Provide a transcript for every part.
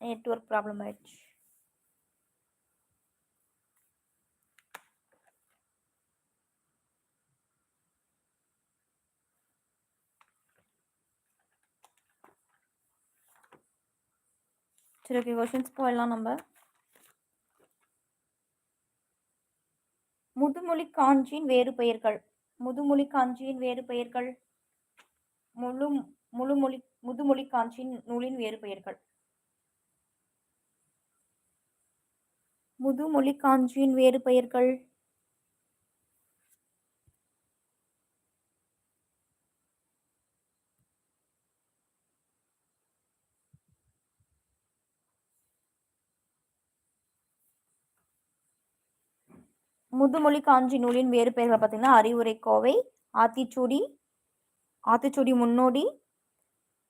Network problem ஆயிடுச்சு. சரி okay questions போயிடலாம் நம்ம. முதுமொழி காஞ்சியின் வேறு பெயர்கள். முதுமொழி காஞ்சியின் வேறு பெயர்கள். முழு முழுமொழி முதுமொழி காஞ்சியின் நூலின் வேறு பெயர்கள். முதுமொழி காஞ்சியின் வேறு பெயர்கள்? முதுமொழி காஞ்சி நூலின் வேறு பெயர்கள் பார்த்தீங்கன்னா அறிவுரை கோவை ஆத்திச்சூடி ஆத்திச்சூடி முன்னோடி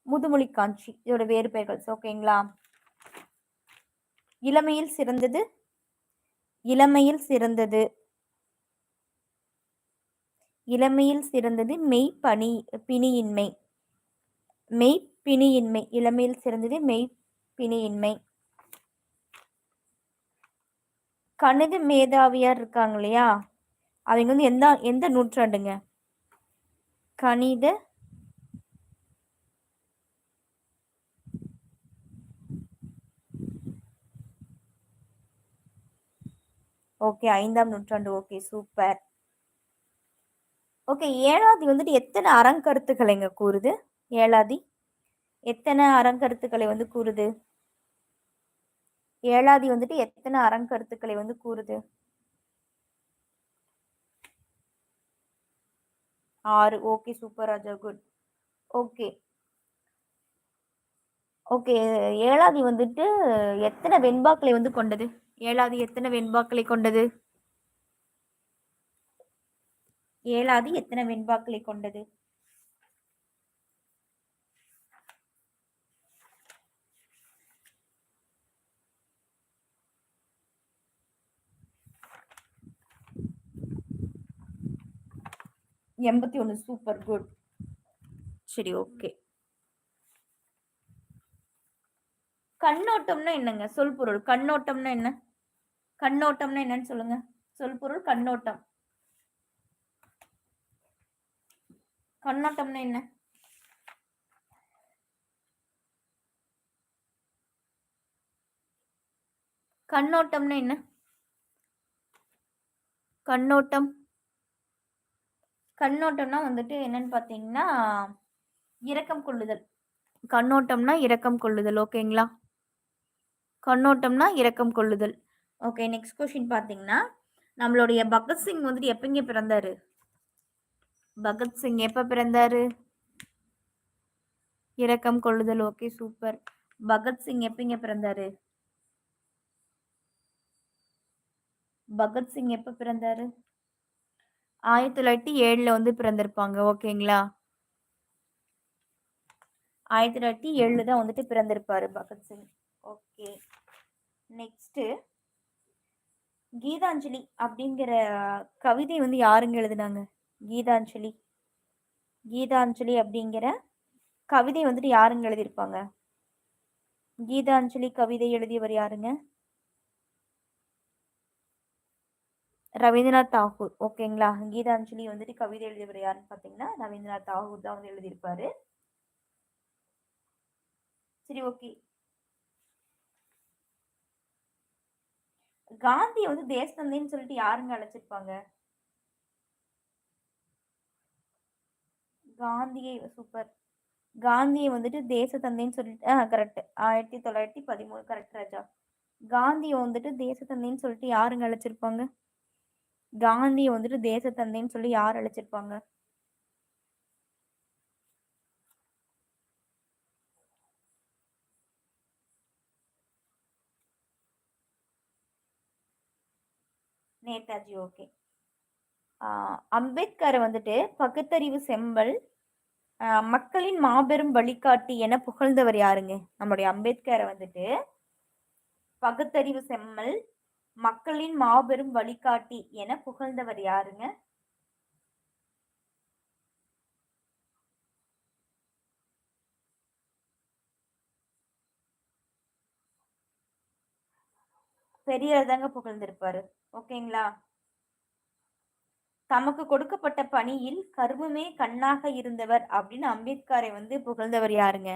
முதுமொழி காஞ்சி இதோட வேறு பெயர்கள். ஓகேங்களா இளமையில் சிறந்தது இளமையில் சிறந்தது. இளமையில் சிறந்தது மெய் பணி பிணியின்மை. மெய் பிணியின்மை இளமையில் சிறந்தது மெய் பிணியின்மை கணித மேதாவியார் இருக்காங்க இல்லையா? அவங்க வந்து எந்த எந்த நூற்றாண்டுங்க? கணித ஓகே ஐந்தாம் நூற்றாண்டு. ஓகே சூப்பர் ஓகே ஏழாதி வந்துட்டு எத்தனை அறங்கருத்துக்களை இங்கே கூறுது? ஏழாதி? எத்தனை அறங்கருத்துக்களை வந்து கூறுது? ஏழாதி வந்துட்டு எத்தனை அறங்கருத்துக்களை வந்து கூறுது? ஆறு. Okay super Raja. Good okay okay ஏழாதி வந்துட்டு எத்தனை வெண்பாக்களை வந்து கொண்டது? ஏழாவது எத்தனை வெண்பாக்களை கொண்டது? ஏழாவது எத்தனை வெண்பாக்களை கொண்டது? எண்பத்தி ஒன்று சூப்பர் குட் சரி ஓகே கண்ணோட்டம்னா என்னங்க? சொல் பொருள். கண்ணோட்டம்னா என்ன? கண்ணோட்டம்னா என்னன்னு சொல்லுங்க. சொல்பொருள் கண்ணோட்டம். கண்ணோட்டம்னா என்ன? கண்ணோட்டம்னா என்ன? கண்ணோட்டம். கண்ணோட்டம்னா வந்துட்டு என்னன்னு பார்த்தீங்கன்னா இரக்கம் கொள்ளுதல். கண்ணோட்டம்னா இரக்கம் கொள்ளுதல் ஓகேங்களா? கண்ணோட்டம்னா இரக்கம் கொள்ளுதல். ஓகே நெக்ஸ்ட் கொஷின் பார்த்தீங்கன்னா நம்மளுடைய பகத்சிங் வந்துட்டு எப்பங்க பிறந்தாரு? பகத்சிங் எப்போ பிறந்தாரு? இரக்கம் கொள்ளுதல் ஓகே சூப்பர் பகத்சிங் எப்பங்க பிறந்தாரு? பகத்சிங் எப்போ பிறந்தாரு? ஆயிரத்தி தொள்ளாயிரத்தி ஏழில் வந்து பிறந்திருப்பாங்க ஓகேங்களா? ஆயிரத்தி தொள்ளாயிரத்தி ஏழில் தான் வந்துட்டு பிறந்திருப்பாரு பகத்சிங் ஓகே நெக்ஸ்ட்டு கீதாஞ்சலி அப்படிங்கிற கவிதை வந்து யாருங்க எழுதினாங்க? கீதாஞ்சலி. கீதாஞ்சலி அப்படிங்கிற கவிதை வந்துட்டு யாருங்க எழுதியிருப்பாங்க? கீதாஞ்சலி கவிதை எழுதியவர் யாருங்க? ரவீந்திரநாத் தாகூர். ஓகேங்களா? கீதாஞ்சலி வந்துட்டு கவிதை எழுதியவர் யாருன்னு பார்த்தீங்கன்னா ரவீந்திரநாத் தாகூர் தான் வந்து எழுதியிருப்பாரு. சரி ஓகே. காந்தியை வந்து தேசத்தந்தைன்னு சொல்லிட்டு யாருங்க அழைச்சிருப்பாங்க? காந்தியை சூப்பர் காந்தியை வந்துட்டு தேசத்தந்தைன்னு சொல்லிட்டு ஆ கரெக்ட் ஆயிரத்தி தொள்ளாயிரத்தி பதிமூணு கரெக்ட் ராஜா. காந்தியை வந்துட்டு தேசத்தந்தைன்னு சொல்லிட்டு யாருங்க அழைச்சிருப்பாங்க? காந்தியை வந்துட்டு தேசத்தந்தைன்னு சொல்லி யார் அழைச்சிருப்பாங்க? நேதாஜி ஓகே. அம்பேத்கரை வந்துட்டு பகுத்தறிவு செம்பல் மக்களின் மாபெரும் வழிகாட்டி என புகழ்ந்தவர் யாருங்க? நம்முடைய அம்பேத்கரை வந்துட்டு பகுத்தறிவு செம்மல் மக்களின் மாபெரும் வழிகாட்டி என புகழ்ந்தவர் யாருங்க? பெரியவர் தாங்க புகழ்ந்திருப்பாரு. ஓகேங்களா? தமக்கு கொடுக்கப்பட்ட பணியில் கருமமே கண்ணாக இருந்தவர் அப்படின்னு அம்பேத்கரை வந்து புகழ்ந்தவர் யாருங்க?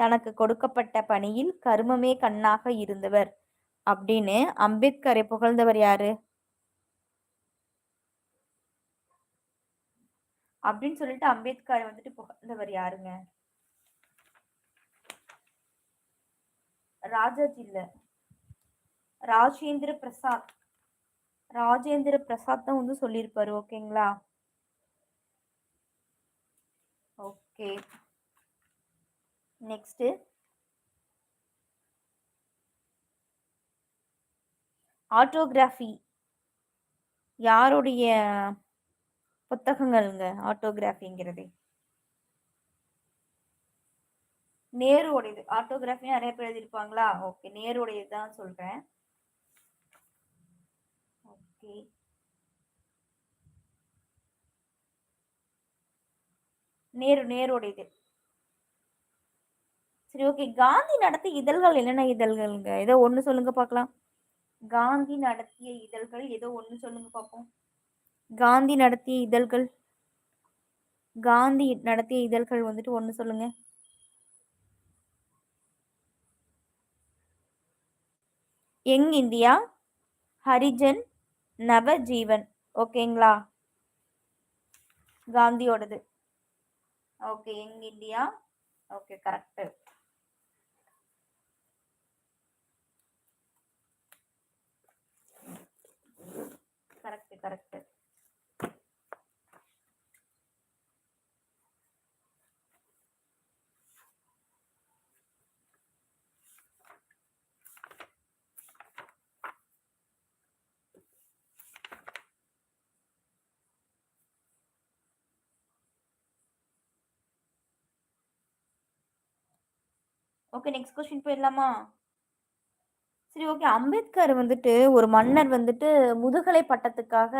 தனக்கு கொடுக்கப்பட்ட பணியில் கருமமே கண்ணாக இருந்தவர் அப்படின்னு அம்பேத்கரை புகழ்ந்தவர் யாரு? அப்படின்னு சொல்லிட்டு அம்பேத்கரை வந்துட்டு புகழ்ந்தவர் யாருங்க? ராஜாஜி இல்லை. ராஜேந்திர பிரசாத். ராஜேந்திர பிரசாத் தான் வந்து சொல்லியிருப்பாரு ஓகேங்களா? ஓகே. Next autobiography. யாருடைய புத்தகங்கள்ங்க ஆட்டோகிராஃபிங்கிறது? நேருடையது ஆட்டோகிராஃபி நிறைய பேர் எழுதியிருப்பாங்களா? ஓகே நேருடையது தான் சொல்கிறேன் ஓகே நேரு நேருடையது. சரி ஓகே காந்தி நடத்திய இதழ்கள் என்னென்ன இதழ்கள்ங்க? ஏதோ ஒன்று சொல்லுங்க பார்க்கலாம். காந்தி நடத்திய இதழ்கள் ஏதோ ஒன்று சொல்லுங்க பார்ப்போம். காந்தி நடத்திய இதழ்கள். காந்தி நடத்திய இதழ்கள் வந்துட்டு ஒன்று சொல்லுங்க. எங் இந்தியா? ஹரிஜன்? நவஜீவன். ஓகேங்களா? காந்தியோடது. Okay young India? Okay correct correct correct okay next question போயிடலாமா? சரி ஓகே அம்பேத்கர் வந்துட்டு ஒரு மன்னர் வந்துட்டு முதுகலை பட்டத்துக்காக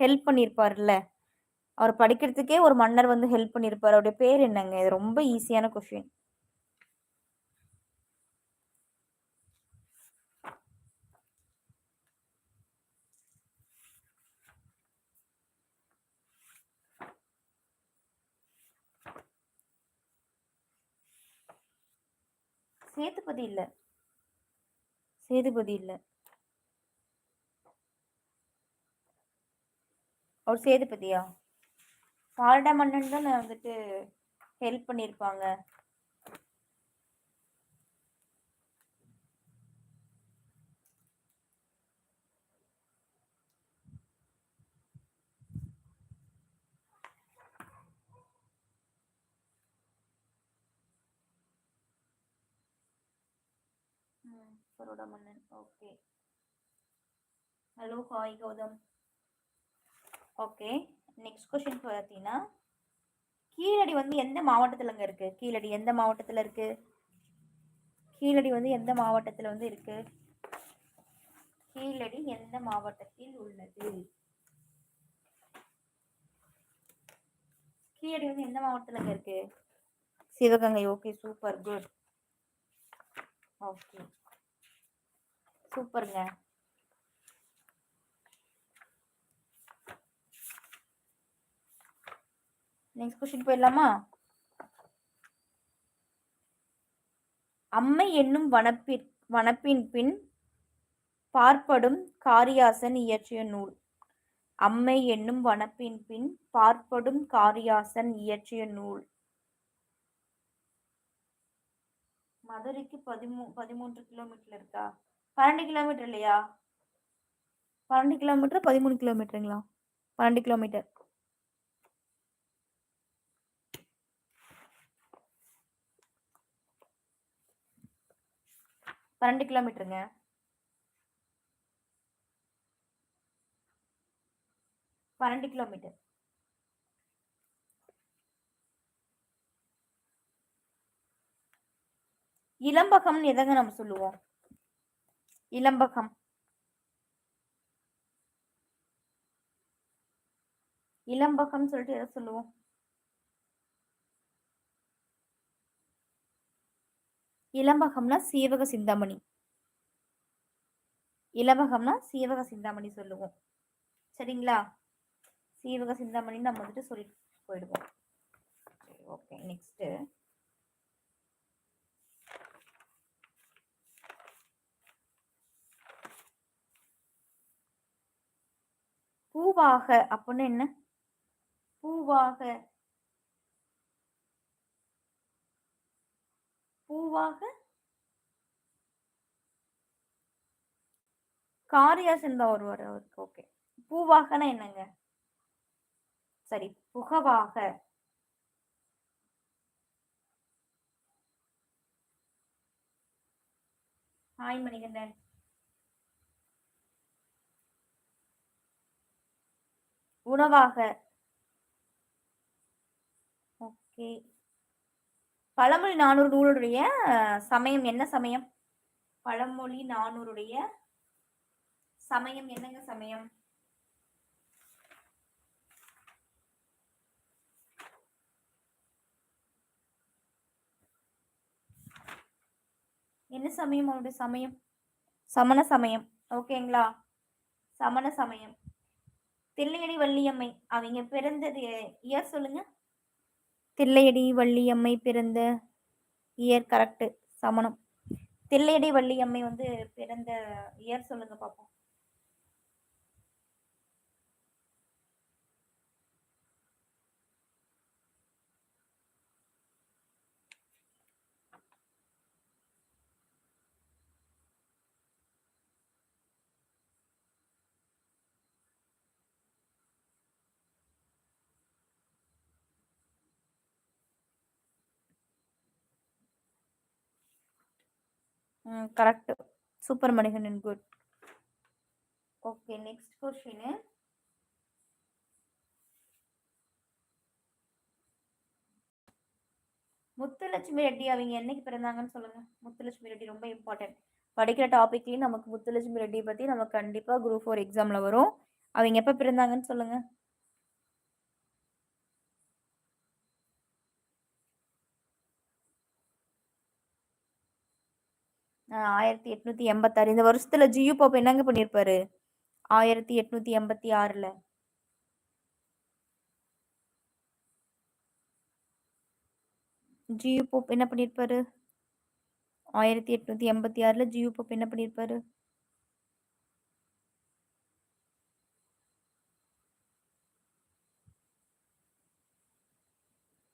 ஹெல்ப் பண்ணியிருப்பார்ல அவர் படிக்கிறதுக்கே ஒரு மன்னர் வந்து ஹெல்ப் பண்ணியிருப்பார் அவருடைய பேர் என்னங்க? இது ரொம்ப ஈஸியான கொஷின் சேதுபதி இல்ல. சேதுபதி இல்ல. அவர் சேதுபதியா? சாரடா மன்னன் தான் வந்துட்டு ஹெல்ப் பண்ணியிருப்பாங்க பரோடா மன்னன். Okay hello hi Gautham. Okay next question பார்த்தீங்கன்னா கீழடி வந்து எந்த மாவட்டத்துலங்க இருக்கு? கீழடி எந்த மாவட்டத்தில் இருக்கு? கீழடி வந்து எந்த மாவட்டத்தில் வந்து இருக்கு? கீழடி எந்த மாவட்டத்தில் உள்ளது? கீழடி வந்து எந்த மாவட்டத்துலங்க இருக்கு? Sivaganga. Okay super good okay சூப்பருங்க. நெக்ஸ்ட் கொஸ்டின் போயிடலாமா? அம்மை என்னும் வனப்பி வனப்பின் பின் பார்ப்படும் காரியாசன் இயற்றிய நூல். அம்மை என்னும் வனப்பின் பின் பார்ப்படும் காரியாசன் இயற்றிய நூல். மதுரைக்கு பதிமூ பதிமூன்று கிலோமீட்டர் இருக்கா? பன்னெண்டு கிலோமீட்டர் இல்லையா? பன்னெண்டு கிலோமீட்டர் பதிமூணு கிலோமீட்டருங்களா பன்னெண்டு கிலோமீட்டர் பன்னெண்டு கிலோமீட்டருங்க பன்னெண்டு கிலோமீட்டர் இளம்பகம்னு எதங்க நம்ம சொல்லுவோம்? இளம்பகம் இளம்பகம் சொல்லிட்டு எதை சொல்லுவோம்? இளம்பகம்னா சீவக சிந்தாமணி. இளம்பகம்னா சீவக சிந்தாமணி சொல்லுவோம். சரிங்களா? சீவக சிந்தாமணி நம்ம வந்துட்டு சொல்லிட்டு போயிடுவோம். ஓகே நெக்ஸ்ட்டு பூவாக அப்படின்னு என்ன? பூவாக. பூவாக. காரியாசன் தான் வருவார் அவருக்கு ஓகே. பூவாகனா என்னங்க? சரி புகவாக. ஹாய் மணிகண்டன். உணவாக. ஓகே. பழமொழி நானூறு நூலுடைய சமயம் என்ன சமயம்? பழமொழி நானூறுடைய சமயம் என்னங்க சமயம்? என்ன சமயம் அவருடைய சமயம்? சமண சமயம். ஓகேங்களா? சமண சமயம். தில்லையடி வள்ளியம்மை. அவங்க பிறந்தது இயர் சொல்லுங்க. தில்லையடி வள்ளியம்மை பிறந்த இயர் கரெக்டு சமணம். தில்லையடி வள்ளியம்மை வந்து பிறந்த இயர் சொல்லுங்க பார்ப்போம் correct super Manikandan good okay next question Muthulakshmi Reddy அவங்க என்னைக்கு பிறந்தாங்கன்னு சொல்லுங்க. முத்துலட்சுமி ரெட்டி ரொம்ப இம்பார்ட்டன்ட் படிக்கிற டாபிக்லேயும் நமக்கு முத்துலட்சுமி ரெட்டி பற்றி நமக்கு கண்டிப்பாக குரூப் ஃபோர் எக்ஸாமில் வரும். அவங்க எப்போ பிறந்தாங்கன்னு சொல்லுங்க. ஆயிரத்தி எட்நூத்தி எண்பத்தாறு. இந்த வருஷத்துல ஜியு பாப் என்னங்க பண்ணியிருப்பாரு ஆயிரத்தி எட்நூத்தி எண்பத்தி ஆறுல. ஜியு போப் என்ன பண்ணியிருப்பாரு ஆயிரத்தி எட்நூத்தி எண்பத்தி ஆறுல ஜியு போப் என்ன பண்ணியிருப்பாரு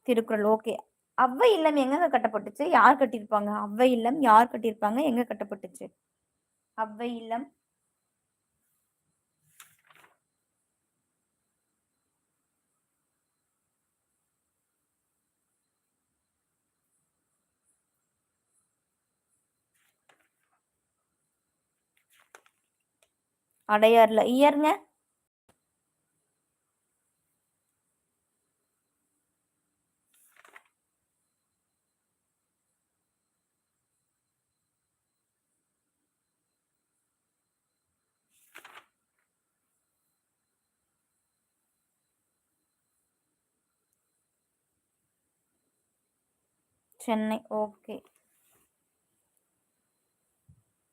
திருக்குறள். ஓகே. அவ்வை இல்லம் எங்க கட்டப்பட்டுச்சு? யார் கட்டியிருப்பாங்க? அவ்வை இல்லம் யார் கட்டியிருப்பாங்க? எங்க கட்டப்பட்டுச்சு? அவ்வை இல்லம். அடையார்ல. இயர்ங்க. சென்னை. ஓகே.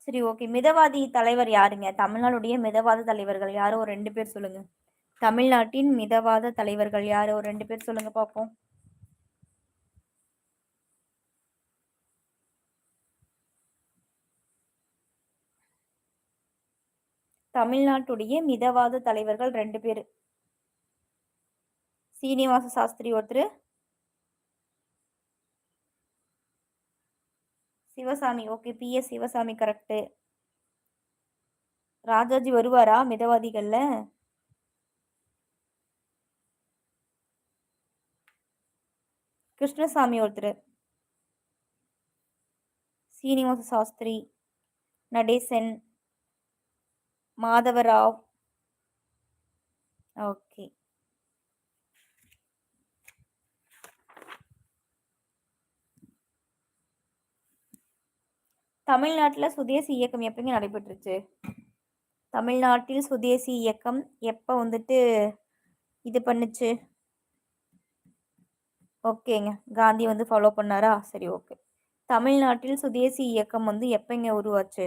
சரி ஓகே. மிதவாதி தலைவர் யாருங்க? தமிழ்நாடுடைய மிதவாத தலைவர்கள் யாரோ? ஒரு ரெண்டு பேர் சொல்லுங்க. தமிழ்நாட்டின் மிதவாத தலைவர்கள் யாரோ? ஒரு ரெண்டு பேர் சொல்லுங்க பார்ப்போம் தமிழ்நாட்டுடைய மிதவாத தலைவர்கள் ரெண்டு பேர். சீனிவாச சாஸ்திரி ஒருத்தர் Sivasami. Okay PS Sivasami correct Rajaji வருவாரா மிதவாதிகள்ல? கிருஷ்ணசாமி ஒருத்தர். சீனிவாச சாஸ்திரி நடேசன் மாதவராவ். ஓகே தமிழ்நாட்டில் சுதேசி இயக்கம் எப்பங்க நடைபெற்றுச்சு? தமிழ்நாட்டில் சுதேசி இயக்கம் எப்போ வந்துட்டு இது பண்ணுச்சு? ஓகேங்க. காந்தி வந்து ஃபாலோ பண்ணாரா? சரி ஓகே தமிழ்நாட்டில் சுதேசி இயக்கம் வந்து எப்பங்க உருவாச்சு?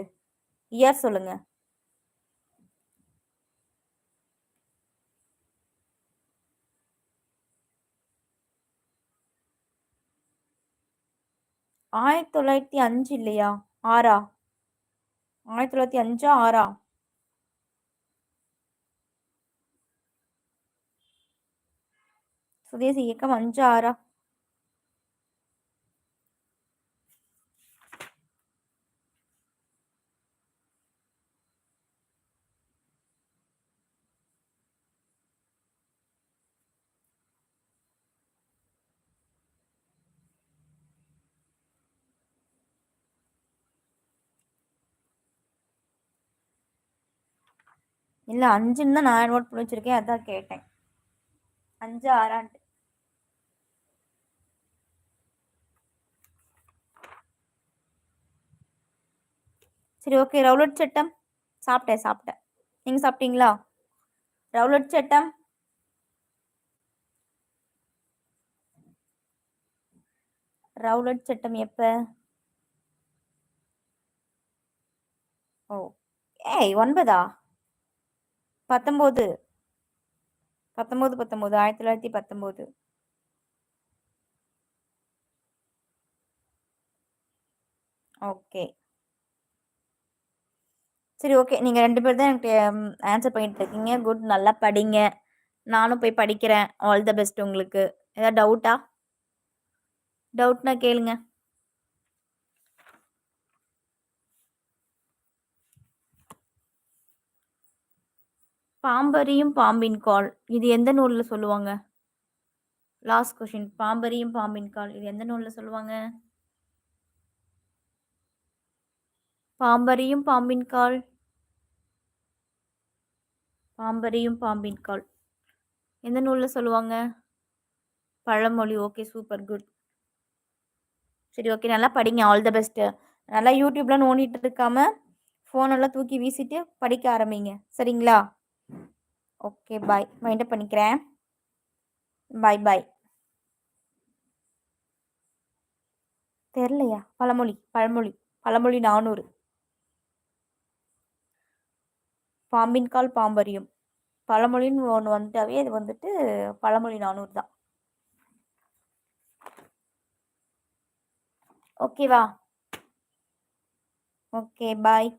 இயர் சொல்லுங்க? ஆயிரத்தி தொள்ளாயிரத்தி அஞ்சு இல்லையா? ஆறா? ஆயிரத்தி தொள்ளாயிரத்தி அஞ்சா? ஆறா? சுதேசி இயக்கம் அஞ்சு? ஆறா? இல்லை அஞ்சுன்னு தான் நான் நோட் பண்ணி வச்சுருக்கேன் அதான் கேட்டேன். அஞ்சு ஆறான்ட்டு. சரி ஓகே ரவுலட் சட்டம். சாப்பிட்டேன் சாப்பிட்டேன். நீங்கள் சாப்பிட்டீங்களா? ரவுலட் சட்டம். ரவுலட் சட்டம் எப்போ? ஓ ஏய் ஒன்பதா? பத்தொம்போது. பத்தொம்போது பத்தொம்போது. ஆயிரத்தி தொள்ளாயிரத்தி பத்தொம்போது. ஓகே. சரி ஓகே. நீங்கள் ரெண்டு பேர் தான் எனக்கு ஆன்சர் பண்ணிட்டு இருக்கீங்க குட். நல்லா படிங்க. நானும் போய் படிக்கிறேன். ஆல் த பெஸ்ட் உங்களுக்கு. ஏதாவது டவுட்டா டவுட்னா கேளுங்க. பாம்பரியும் பாம்பின் கால். இது எந்த நூலில் சொல்லுவாங்க? லாஸ்ட் கொஷின் பாம்பரியும் பாம்பின் கால். இது எந்த நூலில் சொல்லுவாங்க? பாம்பரியும் பாம்பின் கால். பாம்பரியும் பாம்பின் கால். எந்த நூலில் சொல்லுவாங்க? பழமொழி. ஓகே சூப்பர் குட் சரி ஓகே நல்லா படிங்க. ஆல் த பெஸ்ட்டு நல்லா யூடியூப்லாம் நோண்டிட்டு இருக்காமல் ஃபோனெல்லாம் தூக்கி வீசிட்டு படிக்க ஆரம்பிங்க. சரிங்களா? ஓகே பாய் மைண்டப் பண்ணிக்கிறேன்? பாய் பாய் தெரிலையா பழமொழி பழமொழி பழமொழி நானூறு. பாம்பின் கால் பாம்பரியும் பழமொழின்னு ஒன்று வந்துட்டாவே அது வந்துட்டு பழமொழி நானூறு தான். ஓகேவா ஓகே பாய்